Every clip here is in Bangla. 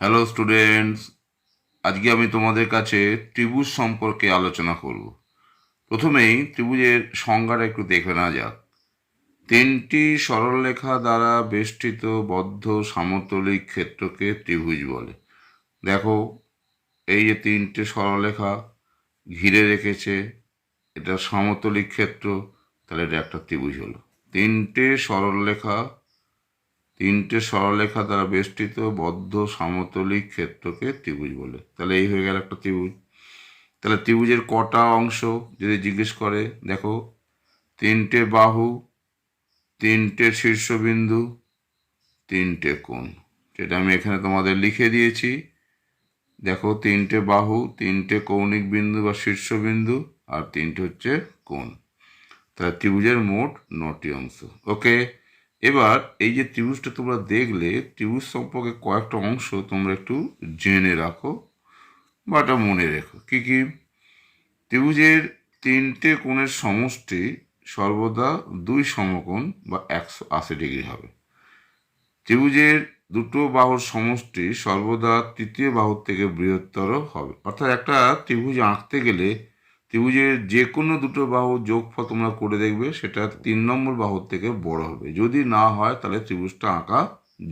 হ্যালো স্টুডেন্টস আজকে আমি তোমাদের কাছে ত্রিভুজ সম্পর্কে আলোচনা করব। প্রথমেই ত্রিভুজের সংজ্ঞাটা একটু দেখে নেওয়া যাক। তিনটি সরলরেখা দ্বারা বেষ্টিত বদ্ধ সামতলিক ক্ষেত্রকে ত্রিভুজ বলে। দেখো, এই যে তিনটে সরলরেখা ঘিরে রেখেছে, এটা সমতলিক ক্ষেত্র, তাহলে এটা একটা ত্রিভুজ হলো। তিনটে সরলরেখা তিনটে সরলরেখা দ্বারা বেষ্টিত বদ্ধ সমতলিক ক্ষেত্রকে ত্রিভুজ বলে। তাহলে এই হয়ে গেল একটা ত্রিভুজ। তাহলে ত্রিভুজের কটা অংশ যদি জিজ্ঞেস করে, দেখো, তিনটে বাহু, তিনটে শীর্ষবিন্দু, তিনটে কোণ। যেটা আমি এখানে তোমাদের লিখে দিয়েছি। দেখো, তিনটে বাহু, তিনটে কৌণিক বিন্দু বা শীর্ষবিন্দু, আর তিনটে হচ্ছে কোণ। তাহলে ত্রিভুজের মোট নটি অংশ। ওকে? এবার এই যে ত্রিভুজটা তোমরা দেখলে, ত্রিভুজ সম্পর্কে কয়েকটা অংশ তোমরা একটু জেনে রাখো বা এটা মনে রেখো। কী কী? ত্রিভুজের তিনটে কোণের সমষ্টি সর্বদা দুই সমকোণ বা একশো আশি ডিগ্রি হবে। ত্রিভুজের দুটো বাহুর সমষ্টি সর্বদা তৃতীয় বাহুর থেকে বৃহত্তর হবে। অর্থাৎ একটা ত্রিভুজ আঁকতে গেলে ত্রিভুজের যে কোনো দুটো বাহু যোগফল তোমরা করে দেখবে, সেটা তিন নম্বর বাহুর থেকে বড় হবে। যদি না হয়, তাহলে ত্রিভুজটা আঁকা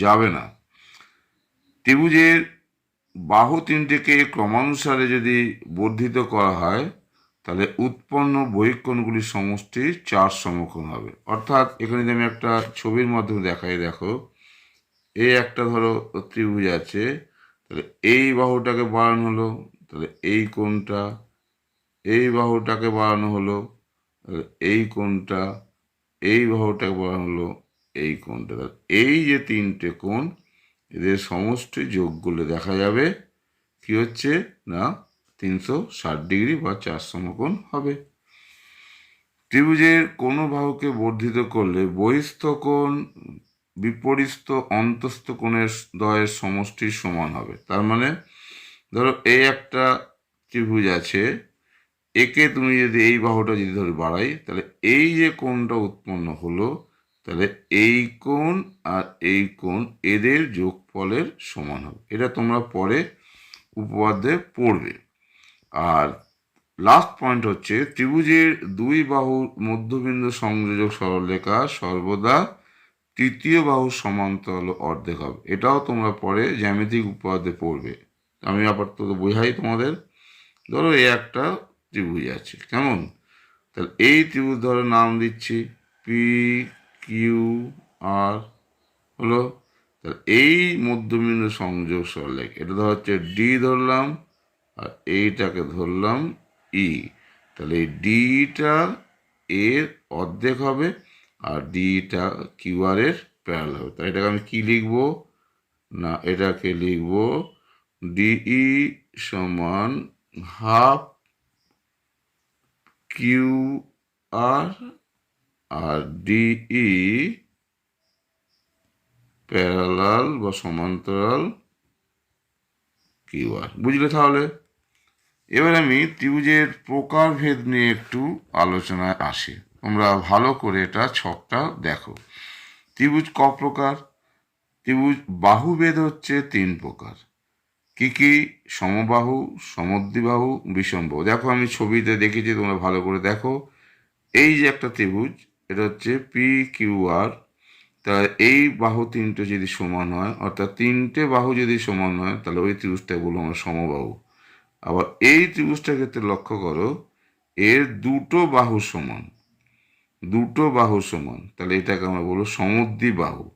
যাবে না। ত্রিভুজের বাহু তিনটিকে ক্রমানুসারে যদি বর্ধিত করা হয়, তাহলে উৎপন্ন বহিকোণগুলির সমষ্টি চার সমকোণ হবে। অর্থাৎ, এখানে যদি আমি একটা ছবির মাধ্যমে দেখাই, দেখো এই একটা ধরো ত্রিভুজ আছে, তাহলে এই বাহুটাকে বাড়ানো হলো, তাহলে এই কোণটা এই বাহুটাকে বাড়ানো হলো, এই কোণটা, এই বাহুটাকে বাড়ানো হলো, এই কোণটা। এই যে তিনটে কোণ, এদের সমষ্টি যোগ করলে দেখা যাবে কি হচ্ছে না, তিনশো ষাট ডিগ্রি বা চার সমকোণ হবে। ত্রিভুজের কোনো বাহুকে বর্ধিত করলে বহিস্থ কোণ, বিপরীস্থ, অন্তস্থ কোণের দয়ের সমষ্টির সমান হবে। তার মানে ধরো এই একটা ত্রিভুজ আছে একে তুমি যদি এই বাহুটা যদি ধরে বাড়াই, তাহলে এই যে কোণটা উৎপন্ন হলো, তাহলে এই কোণ আর এই কোণ এদের যোগফলের সমান হবে। এটা তোমরা পরে উপপাদ্যে পড়বে। আর লাস্ট পয়েন্ট হচ্ছে, ত্রিভুজের দুই বাহুর মধ্যবিন্দু সংযোজক সরলরেখা সর্বদা তৃতীয় বাহু সমান্তরাল অর্ধেক হবে। এটাও তোমরা পরে জ্যামিতিক উপপাদ্যে পড়বে। আমি আপাতত বোঝাই তোমাদের। ধরো এই একটা ত্রিভুজ আছে কেমন? তাহলে এই ত্রিভুজ ধরো নাম দিচ্ছি পি কিউ আর হলো? তাহলে এই মধ্যবিন্দু সংযোগ সরলেখ এটা ধর হচ্ছে ডি ধরলাম, আর এইটাকে ধরলাম ই তাহলে এই ডিটা এর অর্ধেক হবে, আর ডিটা কিউ আর এর প্যারাল হবে। তাই এটাকে আমি কি লিখব? না, এটাকে লিখব ডিই সমান হাফ কিউ আর আর ডিই প্যারালাল বা সমান্তরাল কিউ আর বুঝলে তাহলে? এবার আমি ত্রিভুজের প্রকারভেদ নিয়ে একটু আলোচনায় আসি। তোমরা ভালো করে এটা ছকটা দেখো। ত্রিভুজ ক প্রকার? ত্রিভুজ বাহুভেদ হচ্ছে তিন প্রকার। কি কি? সমবাহু, সমদ্বিবাহু, বিষমবাহু। দেখো, আমি ছবিতে দেখেছি, তোমরা ভালো করে দেখো। এই যে একটা ত্রিভুজ, এটা হচ্ছে পি কিউ আর তা এই বাহু তিনটে যদি সমান হয়, অর্থাৎ তিনটে বাহু যদি সমান হয়, তাহলে ওই ত্রিভুজটা বলব আমরা সমবাহু। আবার এই ত্রিভুজটার ক্ষেত্রে লক্ষ্য করো, এর দুটো বাহু সমান। দুটো বাহু সমান। তাহলে এটাকে আমরা বলব সমদ্বি বাহু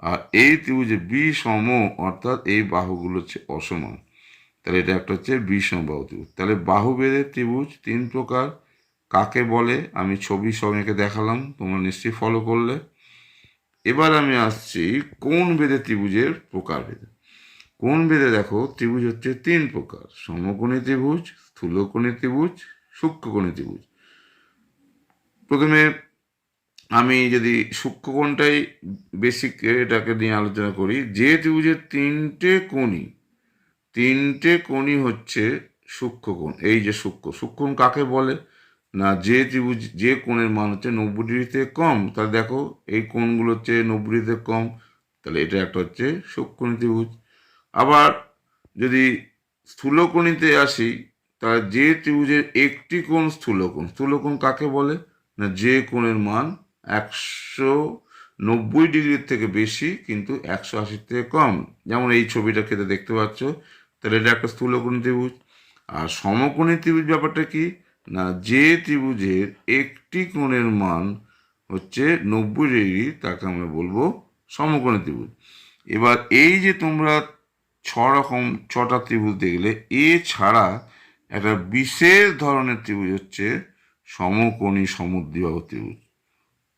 আর এই ত্রিভুজে বিষম অর্থাৎ এই বাহুগুলো হচ্ছে অসমান। তাহলে এটা একটা হচ্ছে বিষম বাহু ত্রিভুজ। তাহলে বাহু বেদের ত্রিভুজ তিন প্রকার। কাকে বলে? আমি ছবি সবাইকে দেখালাম, তোমরা নিশ্চয়ই ফলো করলে। এবার আমি আসছি কোন বেদে ত্রিভুজের প্রকার ভেদে কোন বেদে দেখো, ত্রিভুজ হচ্ছে তিন প্রকার। সমকোণী ত্রিভুজ, স্থূলকোণী ত্রিভুজ, সূক্ষ্মকোণী ত্রিভুজ। প্রথমে আমি যদি সূক্ষ্মকোণটাই বেসিক এটাকে নিয়ে আলোচনা করি যে ত্রিভুজের তিনটে কোণই তিনটে কোণই হচ্ছে সূক্ষ্মকোণ। এই যে সূক্ষ্ম, সূক্ষ্মকোণ কাকে বলে? না, যে ত্রিভুজ, যে কোণের মান হচ্ছে নব্বই ডিগ্রিতে কম, তাহলে দেখো এই কোণগুলো হচ্ছে নব্বই ডিগ্রিতে কম, তাহলে এটা একটা হচ্ছে সূক্ষ্মকোণী ত্রিভুজ। আবার যদি স্থূলকোণীতে আসি, তাহলে যে ত্রিভুজের একটি কোণ স্থূলকোণ স্থূলকোণ কাকে বলে? না, যে কোণের মান একশো নব্বই ডিগ্রির থেকে বেশি, কিন্তু একশো আশির থেকে কম। যেমন এই ছবিটা খেতে দেখতে পাচ্ছ, তাহলে এটা একটা স্থূলকোণী ত্রিভুজ। আর সমকোণী ত্রিভুজ ব্যাপারটা কি? না, যে ত্রিভুজের একটি কোণের মান হচ্ছে নব্বই ডিগ্রি, তাকে আমরা বলব সমকোণী ত্রিভুজ। এবার এই যে তোমরা ছ রকম, ছটা ত্রিভুজ দেখলে এছাড়া একটা বিশেষ ধরনের ত্রিভুজ হচ্ছে সমকোণী সমুদ্রিবাহু ত্রিভুজ।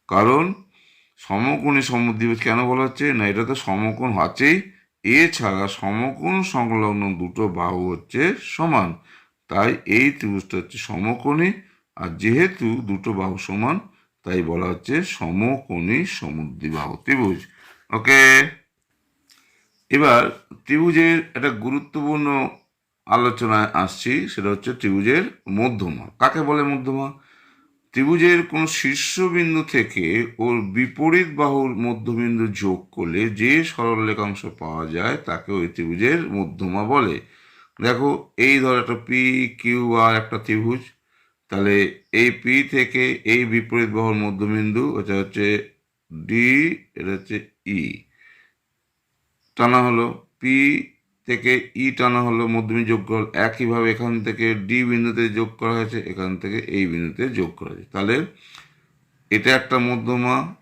কারণ সমকোণী সমুদ্রিভুজ কেন বলা হচ্ছে? না, এটা তো সমকোণ আছেই। এছাড়া সমকোণ সংলগ্ন দুটো বাহু হচ্ছে সমান। তাই এই ত্রিভুজটা হচ্ছে সমকোণী, আর যেহেতু দুটো বাহু সমান, তাই বলা হচ্ছে সমকোণী সমুদ্রিবাহু ত্রিভুজ। ওকে? এবার ত্রিভুজের একটা গুরুত্বপূর্ণ আলোচনায় আসছি, সেটা হচ্ছে ত্রিভুজের মধ্যমা। কাকে বলে মধ্যমা? ত্রিভুজের কোনো শীর্ষবিন্দু থেকে ওর বিপরীত বাহুর মধ্যবিন্দু যোগ করলে যে সরল রেখাংশ পাওয়া যায় তাকে ওই ত্রিভুজের মধ্যমা বলে। দেখো, এই ধর একটা পি কিউ আর একটা ত্রিভুজ, তাহলে এই পি থেকে এই বিপরীত বাহুর মধ্যবিন্দু, এটা হচ্ছে ডি এটা হচ্ছে ই টানা হলো পি থেকে ই টানা হলো মধ্যবিন্দু যোগ করা একইভাবে এখান থেকে ডি বিন্দুতে যোগ করা হয়েছে, এখান থেকে এই বিন্দুতে যোগ করা হয়েছে। তাহলে এটা একটা মধ্যমা,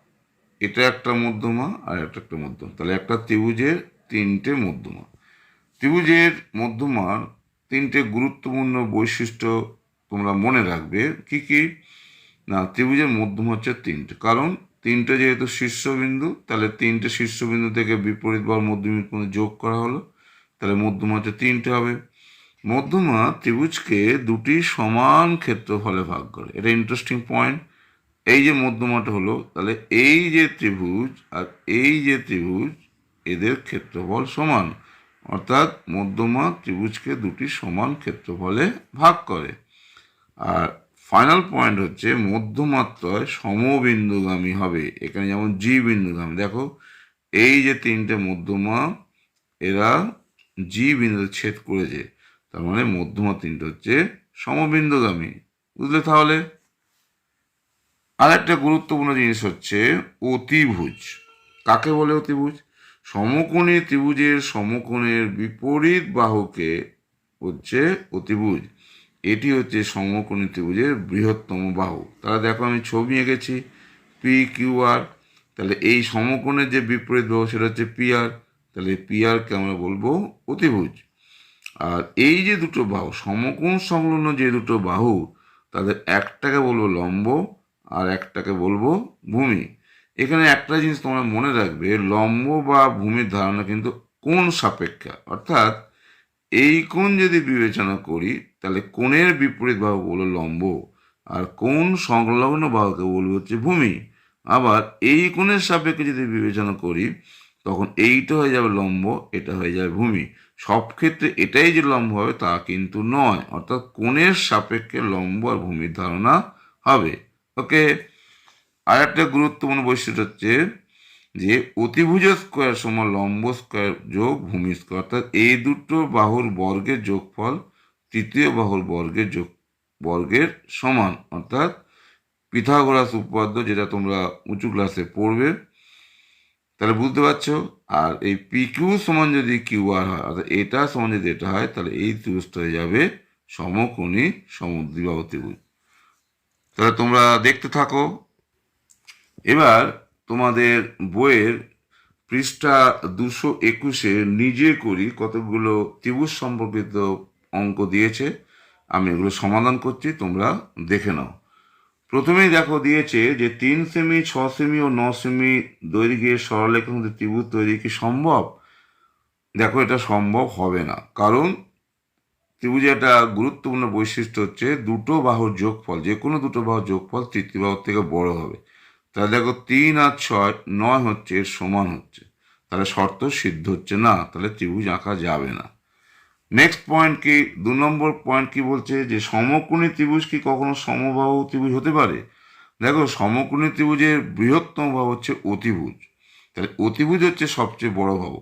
এটা একটা মধ্যমা আর একটা একটা মধ্যমা। তাহলে একটা ত্রিভুজের তিনটে মধ্যমা। ত্রিভুজের মধ্যমার তিনটে গুরুত্বপূর্ণ বৈশিষ্ট্য তোমরা মনে রাখবে কি কি? না, ত্রিভুজের মধ্যমা হচ্ছে তিনটে। কারণ তিনটে যেহেতু শীর্ষবিন্দু, তাহলে তিনটে শীর্ষবিন্দু থেকে বিপরীত বা মধ্যবিন্দু যোগ করা হলো। তাহলে মধ্যমা হচ্ছে তিনটে হবে। মধ্যমা ত্রিভুজকে দুটি সমান ক্ষেত্রফলে ভাগ করে। এটা ইন্টারেস্টিং পয়েন্ট এই যে মধ্যমাটা হলো, তাহলে এই যে ত্রিভুজ আর এই যে ত্রিভুজ, এদের ক্ষেত্রফল সমান। অর্থাৎ মধ্যমা ত্রিভুজকে দুটি সমান ক্ষেত্রফলে ভাগ করে। আর ফাইনাল পয়েন্ট হচ্ছে মধ্যমাত্রায় সমবিন্দুগামী হবে। এখানে যেমন জি বিন্দুগামী, দেখো, এই যে তিনটে মধ্যমা, এরা জি বিন্দু ছেদ করেছে, তার মানে মধ্যমা তিনটে হচ্ছে সমবিন্দুগামী। বুঝলে তাহলে? আর একটা গুরুত্বপূর্ণ জিনিস হচ্ছে অতিভুজ। কাকে বলে অতিভুজ? সমকোণী ত্রিভুজের সমকোণের বিপরীত বাহুকে হচ্ছে অতিভুজ। এটি হচ্ছে সমকোণী ত্রিভুজের বৃহত্তম বাহু। তাহলে দেখো আমি ছবি এঁকেছি পি কিউ আর তাহলে এই সমকোণের যে বিপরীত বাহু, সেটা হচ্ছে পি আর তাহলে পি আমরা বলব অতিভুজ। আর এই যে দুটো বাহু, সমকোণ সংলগ্ন যে দুটো বাহু, তাদের একটাকে বলব লম্ব আর একটাকে বলব ভূমি। এখানে একটা জিনিস তোমরা মনে রাখবে, লম্ব বা ভূমির ধারণা কিন্তু কোন সাপেক্ষা। অর্থাৎ এই কোণ যদি বিবেচনা করি, তাহলে কোণের বিপরীত বাহু বলব লম্ব আর কোণ সংলগ্ন বাহুকে বলব হচ্ছে ভূমি। আবার এই কোণের সাপেক্ষে যদি বিবেচনা করি তখন এইটা হয়ে যাবে লম্ব, এটা হয়ে যাবে ভূমি। সব ক্ষেত্রে এটাই যে লম্ব হবে তা কিন্তু নয়। অর্থাৎ কোণের সাপেক্ষে লম্ব আর ভূমির ধারণা হবে। ওকে? আর একটা গুরুত্বপূর্ণ বৈশিষ্ট্য হচ্ছে যে অতিভুজ স্কোয়ার সমান লম্ব স্কোয়ার যোগ ভূমি স্কোয়ার। অর্থাৎ এই দুটো বাহুর বর্গের যোগফল তৃতীয় বাহুর বর্গের যোগ, বর্গের সমান। অর্থাৎ পিথাগোরাস উপপাদ্য যেটা তোমরা উঁচু ক্লাসে পড়বে তাহলে বুঝতে পারছ? আর এই পি কিউ সমান যদি কিউ আর হয়, অর্থাৎ এটা সমান যদি এটা হয়, তাহলে এই ত্রিভুজটা হয়ে যাবে সমকোণী সমুদ্রিবাহু ত্রিভুজ। তাহলে তোমরা দেখতে থাকো। এবার তোমাদের বইয়ের পৃষ্ঠা দুশো একুশে নিজে করি কতগুলো ত্রিভুজ সম্পর্কিত অঙ্ক দিয়েছে। আমি এগুলো সমাধান করছি, তোমরা দেখে নাও। প্রথমেই দেখো দিয়েছে যে তিন সেমি, ছ সেমি ও ন সেমি দৈর্ঘ্যের সরলরেখার মধ্যে ত্রিভুজ তৈরি কি সম্ভব? দেখো এটা সম্ভব হবে না। কারণ ত্রিভুজে একটা গুরুত্বপূর্ণ বৈশিষ্ট্য হচ্ছে দুটো বাহুর যোগফল, যে কোনো দুটো বাহুর যোগফল তৃতীয় বাহুর থেকে বড় হবে। তাহলে দেখো তিন আর ছয়, নয় হচ্ছে এর সমান হচ্ছে। তাহলে শর্ত সিদ্ধ হচ্ছে না। তাহলে ত্রিভুজ আঁকা যাবে না। নেক্সট পয়েন্ট কি, দু নম্বর পয়েন্ট কি বলছে যে সমকোণী ত্রিভুজ কি কখনো সমবাহু ত্রিভুজ হতে পারে? দেখো, সমকোণী ত্রিভুজের বৃহত্তম ভাব হচ্ছে অতিভুজ। তাহলে অতিভুজ হচ্ছে সবচেয়ে বড় ভাব।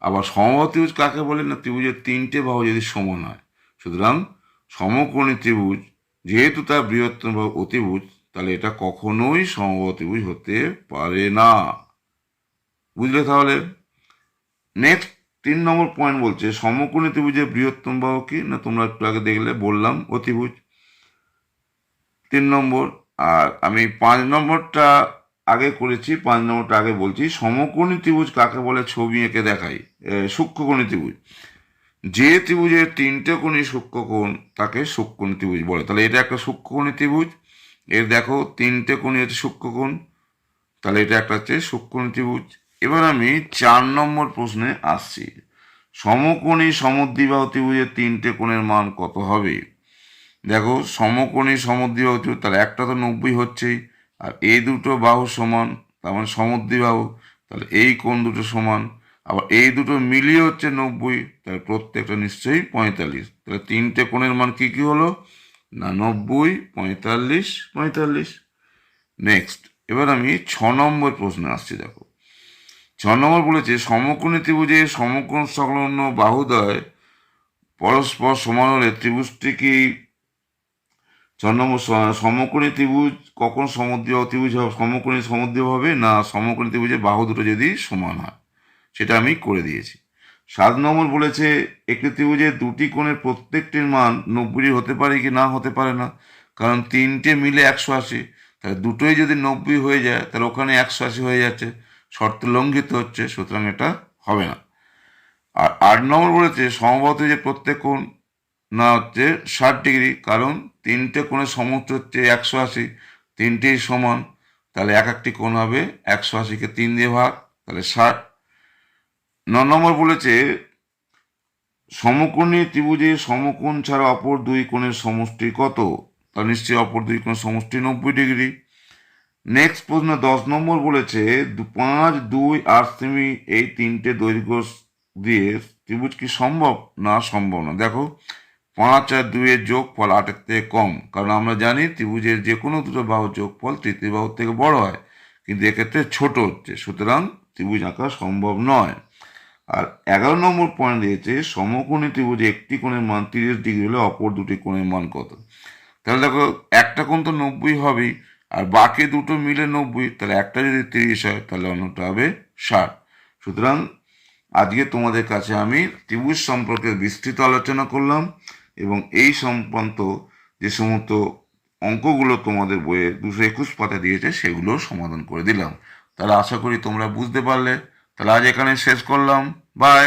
আবার সমবাহু ত্রিভুজ কাকে বলে? না, ত্রিভুজের তিনটে ভাব যদি সমান হয়। সুতরাং সমকোণী ত্রিভুজ, যেহেতু তার বৃহত্তম ভাব অতিভুজ, তাহলে এটা কখনোই সমবাহু ত্রিভুজ হতে পারে না। বুঝলে তাহলে? নেক্সট তিন নম্বর পয়েন্ট বলছে, সমকোণী ত্রিভুজের বৃহত্তম বাহু কি? না, তোমরা একটু আগে দেখলে, বললাম, অতিভুজ। তিন নম্বর, আর আমি পাঁচ নম্বরটা আগে করেছি, পাঁচ নম্বরটা আগে বলছি, সমকোণী ত্রিভুজ কাকে বলে? ছবি এঁকে দেখাই। সূক্ষ্মকোণী ত্রিভুজ। যে ত্রিভুজের তিনটে কোণী সূক্ষ্মকোণ, তাকে সূক্ষ্মকোণী ত্রিভুজ বলে। তাহলে এটা একটা সূক্ষ্মকোণী ত্রিভুজ। এর দেখো, তিনটে কোণী হচ্ছে সূক্ষ্মকোণ। তাহলে এটা একটা হচ্ছে সূক্ষ্মকোণী ত্রিভুজ। এবার আমি চার নম্বর প্রশ্নে আসছি। সমকোণী সমদ্বিবাহু ত্রিভুজের তিনটে কোণের মান কত হবে? দেখো, সমকোণী সমদ্বিবাহু ত্রিভুজ তাহলে একটা তো নব্বই হচ্ছেই, আর এই দুটো বাহু সমান, তার মানে সমদ্বিবাহু, তাহলে এই কোণ দুটো সমান, আবার এই দুটো মিলিয়ে হচ্ছে নব্বই, তাহলে প্রত্যেকটা নিশ্চয়ই পঁয়তাল্লিশ। তাহলে তিনটে কোণের মান কি কি হলো? না, নব্বই, পঁয়তাল্লিশ পঁয়তাল্লিশ। নেক্সট এবার আমি ছ নম্বর প্রশ্নে আসছি, দেখো। ছ নম্বর বলেছে, সমকোণী ত্রিভুজে সমকোণ সংলগ্ন বাহুদয় পরস্পর সমান হলে ত্রিভুজটি কি ছ নম্বর সমকোণী ত্রিভুজ কখন সমদ্বিবাহু ত্রিভুজ সমকোণী সমদ্বিবাহু হবে না সমকোণী ত্রিভুজের বাহু দুটো যদি সমান হয়? সেটা আমি করে দিয়েছি। সাত নম্বর বলেছে, একটি ত্রিভুজের দুটি কোণের প্রত্যেকটির মান নব্বই হতে পারে কি না হতে পারে না? কারণ তিনটে মিলে একশো আশি। তাহলে দুটোই যদি নব্বই হয়ে যায়, তাহলে ওখানে একশো আশি হয়ে যাচ্ছে। শর্ত লঙ্ঘিত হচ্ছে, সুতরাং এটা হবে না। আর আট নম্বর বলেছে, সমবাহু যে প্রত্যেক কোণ না হচ্ছে ষাট ডিগ্রি, কারণ তিনটে কোণের সমস্ত হচ্ছে একশো আশি, তিনটেই সমান। তাহলে এক একটি কোণ হবে একশো আশিকে তিন দিয়ে ভাগ, তাহলে ষাট। ন নম্বর বলেছে, সমকোণী ত্রিভুজে সমকোণ ছাড়া অপর দুই কোণের সমষ্টি কত? তা নিশ্চয়ই অপর দুই কোণের সমষ্টি নব্বই ডিগ্রি। নেক্সট প্রশ্ন, দশ নম্বর বলেছে পাঁচ, দুই, আট সেমি এই তিনটে দৈর্ঘ্য দিয়ে ত্রিভুজ কি সম্ভব? না সম্ভব না। দেখো, পাঁচ আর দুইয়ের যোগফল আটের থেকে কম, কারণ আমরা জানি ত্রিভুজের যে কোনো দুটো বাহুর যোগফল তৃতীয় বাহুর থেকে বড় হয়, কিন্তু এক্ষেত্রে ছোট হচ্ছে, সুতরাং ত্রিভুজ আঁকা সম্ভব নয়। আর এগারো নম্বর পয়েন্ট দিয়েছে, সমকোণী ত্রিভুজে একটি কোণের মান তিরিশ ডিগ্রি হলে অপর দুটি কোণের মান কত? তাহলে দেখো, একটা কোণ তো নব্বই হবেই আর বাকি দুটো মিলে নব্বই, তাহলে একটা যদি তিরিশ হয়, তাহলে অন্যটা হবে ষাট। সুতরাং আজকে তোমাদের কাছে আমি ত্রিভুজ সম্পর্কে বিস্তৃত আলোচনা করলাম এবং এই সংক্রান্ত যে সমস্ত অঙ্কগুলো তোমাদের বইয়ে দুশো একুশ পাতা দিয়েছে, সেগুলো সমাধান করে দিলাম। তাহলে আশা করি তোমরা বুঝতে পারলে। তাহলে আজ এখানে শেষ করলাম। বাই